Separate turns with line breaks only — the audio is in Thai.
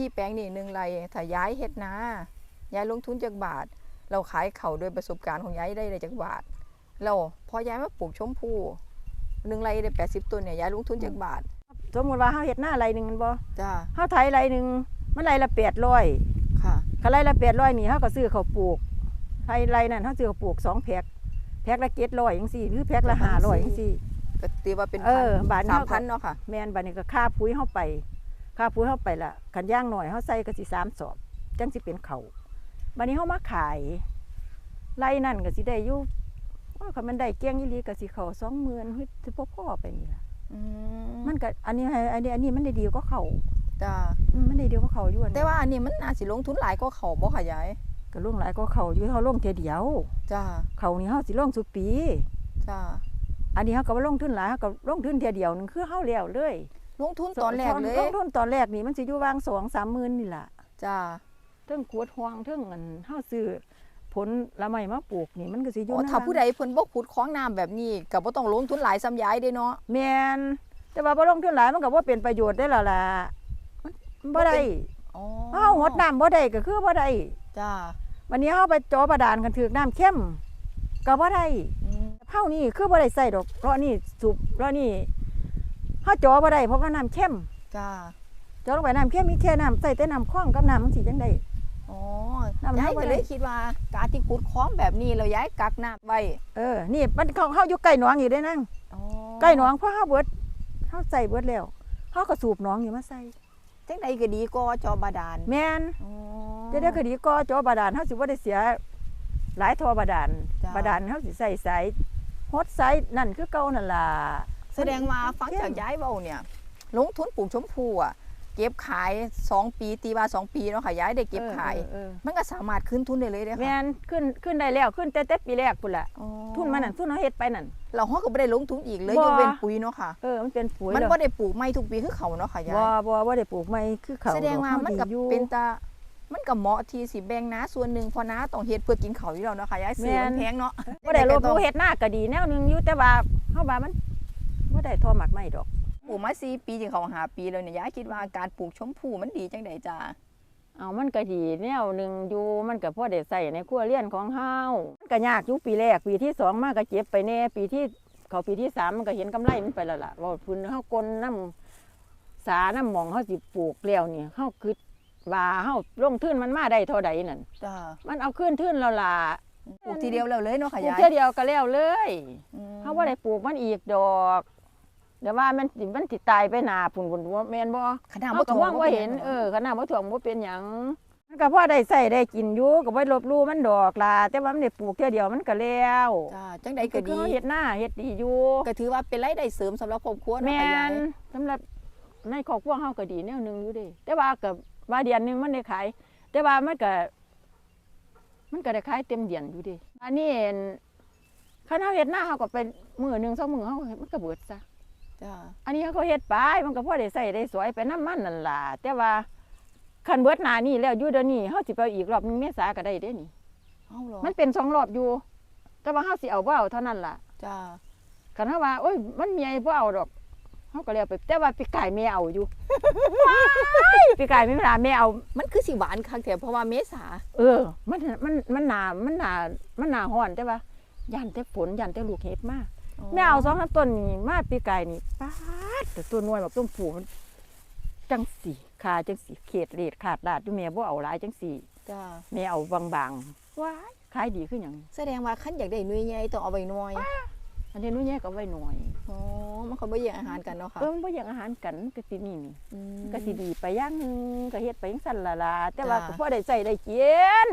ที่แปลงนี่หนึ่งไรถ้าย้ายเฮ็ดนาย้ายลงทุนจากบาท เราขายเขาโดวยประสบการณ์ของย้ายได้ได้จากบาท เราพอย้ายมาปลูกชมพู่หนึ่งไรได้แปดสิบต้นเนี่ยย้ายลงทุนจากบาท
สมมุติว่าเฮาเฮ็ดหน้าไรหนึงแมันบ่
จ้า
เฮาไถไรหนึงมันไรละ800
ค่ะ
คันไรละ800นี่เฮาก็ซื้อข้าวปลูกไถไรนั่นเฮาซื้อข้าวปลูกสองแพ็คแพ็คละ700จังซี่หรือแพ็คละ500จังซี่
ก็ตีว่าเป็น
เอ
พัน
อบาท
สาม
เท่ากับ
พันเนาะค่ะ
แม่นบัดนี้ก็ค่าปุ๋ยเฮาไป ค่าปุ๋ยเฮาไปละคันย่างหน่อยเฮาใส่ก็สิสามสอบ จังสิเป็นเขาวบัดนี้เฮามาขายไรนั่นก็สิได้อยู่ว่าคันมันได้เกี้ยงอีหลีก็สิเข้า20,000คือสิบ่พอไปนี่ล่ะ
อื
มันก็อันนี้ให้อันนี้อันนี้มันได้ดีกว่าเขา
จ้า
อืมมันได้ดีกว่าเขาอยู่อัน
แต่ว่าอันนี้มันน่าสิลงทุนหลายก็เขาบ่ค่ะยาย
ก็ลงหลายกว่าเขาอยู่เฮาลงเทียเดียว
จ้า
เขานี่เฮาสิลงสุปี
จ้า
อันนี้เฮาก็บ่ลงทุนหลายเฮาก็ลงทุนเทียเดียวนึงคือเฮาแล้วเลย
ลงทุนตอนแรกเลย
ลงทุนตอนแรกนี่มันสิอยู่วาง2 3หมื่นนี่ล่ะ
จ้า
เทิงขวดห่วงเทิงอันเฮาซื้อผลละไม้มาปลูกนี่มันก็สิอยู่
อ๋อ
ใน
ถ้าผู้ใดเพิ่นบ่ขุดคลองน้ำแบบนี้ก็บ่ต้องลงทุนหลายซ้ำย้ายเด้เนาะ
แม่นแต่ว่าบ่ลงทุนหลายมันก็บ่เป็นประโยชน์ได้แล้วล่ะมันบ่ได้
อ๋อ
เฮาหดน้ำบ่ได้ก็คือบ่ได้
จ้า
วันนี้เฮาไปจ่อบาดาลกันถึกน้ำเข้มก็บ่ได้
อืม
เฮานี่คือบ่ได้ใส่ดอกเพราะนี่สูบเพราะนี่ เฮาจ่อบ่ได้เพราะว่าน้ำเข้ม
จ้า
จ่อลงไปน้ำเข้มมีแค่น้ำใส่แต่น้ำคลองกับน้ำมันสิจังได๋
อ๋อ
น้ำ
ย้าย
เท่า
ก็
ไหร่
เลยคิดว่า การที่ขุดคลองแบบนี้เราย้ายกักน้ำไว้
เออ นี่มันเขาเฮาอยู่ใกล้หนองอยู่ได้นั่ง
อ๋อ
ใกล้หนองเพราะเฮาเบิดเฮาใส่เบิดแล้วเฮาก็สูบหนองอยู่มาใส่
จังใดก็ดีก็จอบาดาล
แม่น
อ๋อ
จะได้คดีก็จ่อบาดาลเฮาสิบ่ได้เสียหลายทอบาดาล
จ้ะ
บาดาลเฮาสิใส่สายฮดสายนั่นคือเก่านั่นล่ะ
แสดงว่าฟังจากย้ายเว้าเนี่ย ลงทุนปลูกชมพู่อะเก็บขาย 2 ปีตีว่า2ปีเนาะค่ะย้ายได้เก็บขาย
เออเออ
มันก็สามารถขึ้นทุนได้เลยเด้อ
แม่
ค่ะ
นขึ้นขึ้นได้แล้วขึ้นแต่แต่ปีแรกพุ่นล่ะ
อ๋อ
ทุนมันนั่นทุนเฮาเฮ็ดไปนั่น
เราเฮาก็บ่ได้ลงทุนอีกเลย
บ่
ยกเว้นปุ๋ยเนาะค่ะ
เออมันเป็นปุ๋ย
มัน
แล้ว
บ่ได้ปลูกไม้ทุกปีคือเขาเนาะค่ะย้า
บ่
ย
บ่บ่ได้ปลูกไม้คือเขา
แสดงว่ามันก็
ดออยู่
เป็นตามันก็เหมาะที่สิแบ่งนาส่วนหนึ่งเพอนาต้องเฮ็ดเพื่อกินเขาวอยู่แล้วเนาะค่ะย้ายซื้อมันแพงเนาะ
บ่ได้ลบหลู่เฮ็ดหน้าก็ดีแนวหนึงอยู่แต่ว่าเฮาว่ามัน บ่ได้ทอหมักไม้ดอก
ปลูกมา4ปีจึงเขาหาปีแล้วเนี่ยย้ายคิดว่าการปลูกชมพู่มันดีจังไดจ้า
เอามันก็ดีแนวหนึงอยู่มันก็พอได้ใส่ในครัวเรือนของเฮามันก็ยากอยู่ปีแรกปีที่สองมาก็เจ็บไปแน่ปีที่เขาปีที่สามมันก็เห็นกำไรมันไปแล้วล่ะว่าพื้นเฮากลน้ำสาน้ำหมองเฮาสิปลูกแล้วนี่เฮาคิดว่าเฮาลงทุนมันมาได้เท่าใดนั่น
จ้า
มันเอาขึ้นทุนแล้วล่ะ
ปลูกทีเดียวแล้วเลยเนาะ
ป
ค่ะ
ลูก
ยาย
เท่อเดียวก็แล้วเลย
อืม
เขาบ่ได้ปลูกมันอีกดอก เดี๋ยวว่ามันสิมันสิตายไปหนาพุ่นพุ่นว่าแม่นบ่
ขนาด
เขา
บ่
ก็
ถ่ว
ว่าง
บ่
ว่า
ป็
เห็น
หยัง
เออขนาดบ่ถ่วงบ่เป็นหยังมันก็พอได้ใส่ได้กินอยู่ก็บ่ลบหลู่มันดอกล่ะแต่ว่ามันได้ปลูกเท่อเดียวมันก็แล้ว
จ้าจังใดก็
คือ
ดี
เขาเฮ็ดหน้าเฮ็ดดีอยู่
ก็ถือว่าเป็นรายได้เสริมสำหรับครอบครัวเนาะ
แม่
ค่ะยาย
นสำหรับในครอบครัวเฮาก็ดีแนวหนึงอยู่เด้แต่ว่าก็ว่าเดือนหนึงมันได้ขาย แต่ว่ามันก็มันก็ได้ขายเต็มเดือนอยู่เดิอันนี้เห็นคันเฮาเฮ็ดหน้าเฮาก็ไปมื้อหนึงสองมื้อเฮามันก็เบิดซะ
จ้า
อันนี้เขาก็เฮ็ดไปมันก็พอได้ใส่ได้สวยไปน้ำมันนั่นล่ะแต่ว่าคันเบิดหน้านี่แล้วอยู่เดี๋ยวนี้เฮาสิไปเอาอีกรอบหนึงเมษาก็ได้เด้นี่
เอาเหรอ
มันเป็นสองรอบอยู่ แต่ว่าเฮาสิเอาบ่เอาเท่านั้นล่ะ
จ้า
คันเฮาว่าโอ้ยมันเมียบ่เอาดอกเฮาก็แล้วไปแต่ว่าปีกายแม่เอาอยู่ปีกายไม่เวลาแม่เอา
มันคือสิหวานคักแท้เพราะว่าเมษา
เออ มันมันมันหนามันหนามันหนาฮ้อนแต่ว่ายันแต่ฝนยันแต่ลูกเห็ดมา แม่เอาสองสามต้นนี่มาปีกายนี่ป๊าดแต่ตัวน้อยแบบต้นผูมันจังสีขาจังสีเขตเลดขาดดาดอยู่แม่บ่เอาหลายจังสี
จ้า
แม่เอาบางๆว้ายขายดีขึ้นอหย่าง
แสดงว่าคันอยากได้หน่วยใหญ่ต้องเอาไว้หน่อย
อันนี้หนู้นแย่ก็ไว้หน่อย
อ๋อมันก็บ่แย่งอาหารกันเนาะค่ะ
เออมันบ่อยากอาหารกันมันก็สินี่นี่
อืม
ก็สิดีไปอย่างหนึงก็เฮ็ดไปจังซั่นล่ะล่ะแต่ว่า
จ้า
ก็พอได้ใส่ได้กิน